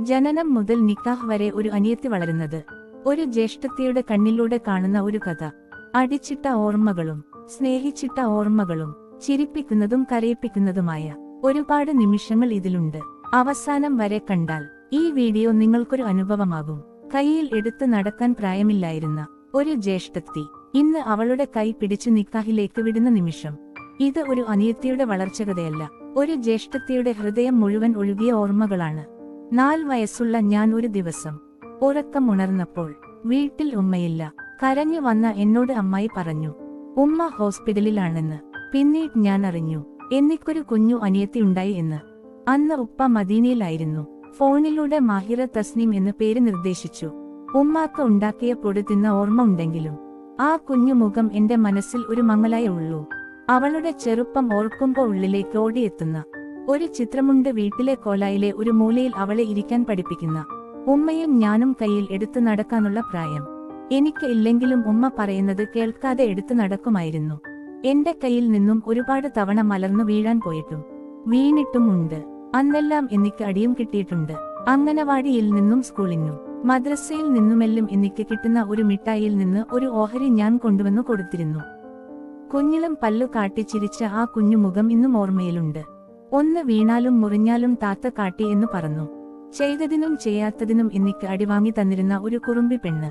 ജനനം മുതൽ നിക്കാഹ് വരെ ഒരു അനിയത്തി വളരുന്നത്. ഒരു ജ്യേഷ്ഠത്തിയുടെ കണ്ണിലൂടെ കാണുന്ന ഒരു കഥ. അടിച്ചിട്ട ഓർമ്മകളും സ്നേഹിച്ചിട്ട ഓർമ്മകളും ചിരിപ്പിക്കുന്നതും കരയിപ്പിക്കുന്നതുമായ ഒരുപാട് നിമിഷങ്ങൾ ഇതിലുണ്ട്. അവസാനം വരെ കണ്ടാൽ ഈ വീഡിയോ നിങ്ങൾക്കൊരു അനുഭവമാകും. കൈയിൽ എടുത്ത് നടക്കാൻ പ്രായമില്ലായിരുന്ന ഒരു ജ്യേഷ്ഠത്തി ഇന്ന് അവളുടെ കൈ പിടിച്ചു നിക്കാഹിലേക്ക് വിടുന്ന നിമിഷം. ഇത് ഒരു അനിയത്തിയുടെ വളർച്ചകതയല്ല ഒരു ജ്യേഷ്ഠത്തിയുടെ ഹൃദയം മുഴുവൻ ഒഴുകിയ ഓർമ്മകളാണ്. നാല് വയസ്സുള്ള ഞാൻ ഒരു ദിവസം ഉറക്കമുണർന്നപ്പോൾ വീട്ടിൽ ഉമ്മയില്ല. കരഞ്ഞു വന്ന എന്നോട് അമ്മായി പറഞ്ഞു ഉമ്മ ഹോസ്പിറ്റലിലാണെന്ന്. പിന്നീട് ഞാൻ അറിഞ്ഞു എനിക്കൊരു കുഞ്ഞു അനിയത്തി ഉണ്ടായി എന്ന്. അന്ന് ഉപ്പ മദീനയിലായിരുന്നു. ഫോണിലൂടെ മാഹിറ തസ്നീം എന്ന് പേര് നിർദ്ദേശിച്ചു. ഉമ്മാക്ക് ഉണ്ടാക്കിയ പൊടി തിന്ന ഓർമ്മ ഉണ്ടെങ്കിലും ആ കുഞ്ഞു മുഖം എന്റെ മനസ്സിൽ ഒരു മങ്ങലായേ ഉള്ളൂ. അവളുടെ ചെറുപ്പം ഓർക്കുമ്പോൾ ഉള്ളിലേക്ക് ഓടിയെത്തുന്ന ഒരു ചിത്രമുണ്ട് വീട്ടിലെ കോലായിലെ ഒരു മൂലയിൽ അവളെ ഇരിക്കാൻ പഠിപ്പിക്കുന്ന. ഉമ്മയും ഞാനും കയ്യിൽ എടുത്തു നടക്കാനുള്ള പ്രായം. എനിക്ക് ഇല്ലെങ്കിലും ഉമ്മ പറയുന്നത് കേൾക്കാതെ എടുത്തു നടക്കുമായിരുന്നു. എന്റെ കയ്യിൽ നിന്നും ഒരുപാട് തവണ മലർന്നു വീഴാൻ പോയിട്ടും വീണിട്ടും ഉണ്ട് അന്നെല്ലാം എനിക്ക് അടിയും കിട്ടിയിട്ടുണ്ട്. അംഗനവാടിയിൽ നിന്നും സ്കൂളിനും മദ്രസയിൽ നിന്നുമെല്ലാം എനിക്ക് കിട്ടുന്ന ഒരു മിഠായിൽ നിന്ന് ഒരു ഓഹരി ഞാൻ കൊണ്ടുവന്നു കൊടുത്തിരുന്നു. കുഞ്ഞിലും പല്ലു കാട്ടി ചിരിച്ച ആ കുഞ്ഞുമുഖം ഇന്നും ഓർമ്മയിലുണ്ട്. ഒന്ന് വീണാലും മുറിഞ്ഞാലും താത്ത കാട്ടി എന്ന് പറഞ്ഞു. ചെയ്തതിനും ചെയ്യാത്തതിനും എനിക്ക് അടിവാങ്ങി തന്നിരുന്ന ഒരു കുറുമ്പി പെണ്ണ്.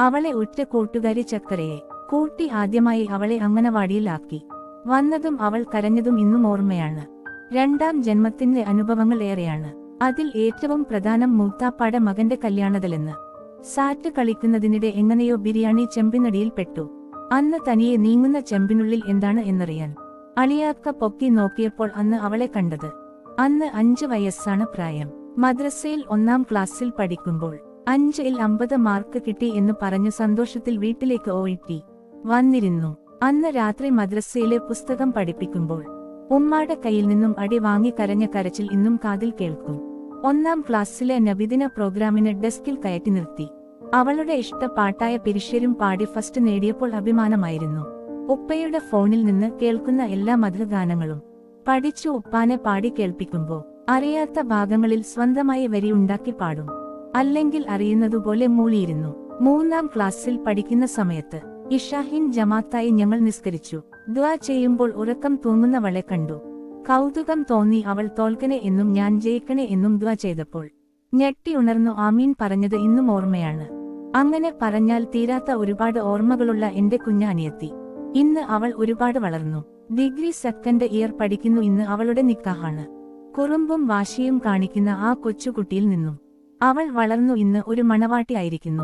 അവളെ ഉറ്റ കൂട്ടുകാരി ചക്കരയെ കൂട്ടി ആദ്യമായി അവളെ അങ്ങനവാടിയിലാക്കി വന്നതും അവൾ കരഞ്ഞതും ഇന്നും ഓർമ്മയാണ്. രണ്ടാം ജന്മത്തിന്റെ അനുഭവങ്ങൾ ഏറെയാണ്. അതിൽ ഏറ്റവും പ്രധാനം മൂത്താപ്പാടെ മകന്റെ കല്യാണതലെന്ന്. സാറ്റ് കളിക്കുന്നതിനിടെ എങ്ങനെയോ ബിരിയാണി ചെമ്പിനടിയിൽ പെട്ടു. അന്ന് തനിയെ നീങ്ങുന്ന ചെമ്പിനുള്ളിൽ എന്താണ് എന്നറിയാൻ. അളിയാക്ക പൊക്കി നോക്കിയപ്പോൾ അന്ന് അവളെ കണ്ടത്. അന്ന് അഞ്ച് വയസ്സാണ് പ്രായം. മദ്രസയിൽ ഒന്നാം ക്ലാസ്സിൽ പഠിക്കുമ്പോൾ അഞ്ചിൽ അമ്പത് മാർക്ക് കിട്ടി എന്ന് പറഞ്ഞു സന്തോഷത്തിൽ വീട്ടിലേക്ക് ഓയിട്ടി വന്നിരുന്നു. അന്ന് രാത്രി മദ്രസയിലെ പുസ്തകം പഠിപ്പിക്കുമ്പോൾ ഉമ്മാടെ കയ്യിൽ നിന്നും അടി വാങ്ങി കരഞ്ഞ കരച്ചിൽ ഇന്നും കാതിൽ കേൾക്കും. ഒന്നാം ക്ലാസ്സിലെ നബിദിന പ്രോഗ്രാമിന് ഡെസ്കിൽ കയറ്റി നിർത്തി. അവളുടെ ഇഷ്ട പാട്ടായ പിരിശ്ശേരും പാടി ഫസ്റ്റ് നേടിയപ്പോൾ അഭിമാനമായിരുന്നു. ഉപ്പയുടെ ഫോണിൽ നിന്ന് കേൾക്കുന്ന എല്ലാ മധുരഗാനങ്ങളും പഠിച്ചു ഉപ്പാനെ പാടി കേൾപ്പിക്കുമ്പോൾ അറിയാത്ത ഭാഗങ്ങളിൽ സ്വന്തമായി വരി ഉണ്ടാക്കി പാടും. അല്ലെങ്കിൽ അറിയുന്നതുപോലെ മൂളിയിരുന്നു. മൂന്നാം ക്ലാസ്സിൽ പഠിക്കുന്ന സമയത്ത് ഇഷാഹിൻ ജമാത്തായി ഞങ്ങൾ നിസ്കരിച്ചു. ദ്വാ ചെയ്യുമ്പോൾ ഉറക്കം തൂങ്ങുന്നവളെ കണ്ടു. കൗതുകം തോന്നി അവൾ തോൽക്കണേ എന്നും ഞാൻ ജയിക്കണേ എന്നും ദ്വാ ചെയ്തപ്പോൾ ഞെട്ടി ഉണർന്നു ആമീൻ പറഞ്ഞത് ഇന്നും ഓർമ്മയാണ്. അങ്ങനെ പറഞ്ഞാൽ തീരാത്ത ഒരുപാട് ഓർമ്മകളുള്ള എന്റെ കുഞ്ഞാനിയെത്തി. ഇന്ന് അവൾ ഒരുപാട് വളർന്നു. ഡിഗ്രി സെക്കൻഡ് ഇയർ പഠിക്കുന്നു ഇന്ന് അവളുടെ നിക്കാഹാണ്. കുറുമ്പും വാശിയും കാണിക്കുന്ന ആ കൊച്ചുകുട്ടിയിൽ നിന്നും അവൾ വളർന്നു ഇന്ന് ഒരു മണവാട്ടിയായിരിക്കുന്നു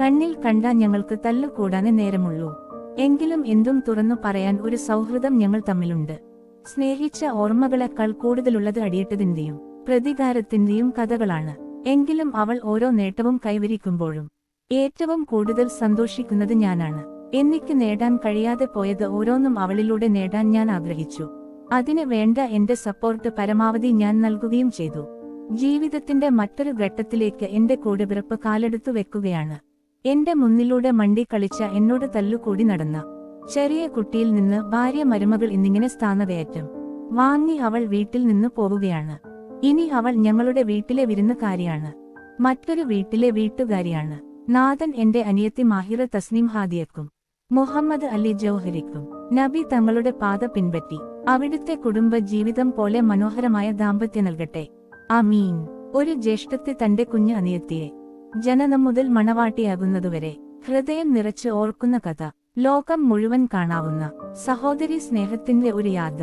കണ്ണിൽ കണ്ട ഞങ്ങൾക്ക് തല്ലുകൂടാനേ നേരമുള്ളൂ. എങ്കിലും എന്തും തുറന്നു പറയാൻ ഒരു സൗഹൃദം ഞങ്ങൾ തമ്മിലുണ്ട്. സ്നേഹിച്ച ഓർമ്മകളെക്കാൾ കൂടുതലുള്ളത് അടിയിട്ടതിന്റെയും പ്രതികാരത്തിന്റെയും കഥകളാണ്. എങ്കിലും അവൾ ഓരോ നേട്ടവും കൈവരിക്കുമ്പോഴും ഏറ്റവും കൂടുതൽ സന്തോഷിക്കുന്നത് ഞാനാണ്. എനിക്ക് നേടാൻ കഴിയാതെ പോയത് ഓരോന്നും അവളിലൂടെ നേടാൻ ഞാൻ ആഗ്രഹിച്ചു. അതിന് വേണ്ട എന്റെ സപ്പോർട്ട് പരമാവധി ഞാൻ നൽകുകയും ചെയ്തു. ജീവിതത്തിന്റെ മറ്റൊരു ഘട്ടത്തിലേക്ക് എന്റെ കൂടെപിറപ്പ് കാലെടുത്തു വെക്കുകയാണ്. എന്റെ മുന്നിലൂടെ മണ്ടി കളിച്ച എന്നോട് തല്ലുകൂടി നടന്ന. ചെറിയ കുട്ടിയിൽ നിന്ന് ഭാര്യ മരുമകൾ എന്നിങ്ങനെ സ്ഥാനകയറ്റം. വാങ്ങി അവൾ വീട്ടിൽ നിന്ന് പോവുകയാണ്. ഇനി അവൾ ഞങ്ങളുടെ വീട്ടിലെ വിരുന്നുകാരിയാണ് മറ്റൊരു വീട്ടിലെ വീട്ടുകാരിയാണ്. നാഥൻ എന്റെ അനിയത്തി മാഹിറ തസ്നീം ഹാദിയക്കും. മുഹമ്മദ് അലി ജൌഹരിക്കും നബി തങ്ങളുടെ പാത പിൻപറ്റി. അവിടുത്തെ കുടുംബ ജീവിതം പോലെ മനോഹരമായ ദാമ്പത്യം നൽകട്ടെ. അമീൻ ഒരു ജ്യേഷ്ഠത്തെ തന്റെ കുഞ്ഞ് അനിയത്തിയെ ജനനം മുതൽ മണവാട്ടിയാകുന്നതുവരെ ഹൃദയം നിറച്ച് ഓർക്കുന്ന കഥ. ലോകം മുഴുവൻ കാണാവുന്ന സഹോദരി സ്നേഹത്തിന്റെ ഒരു യാത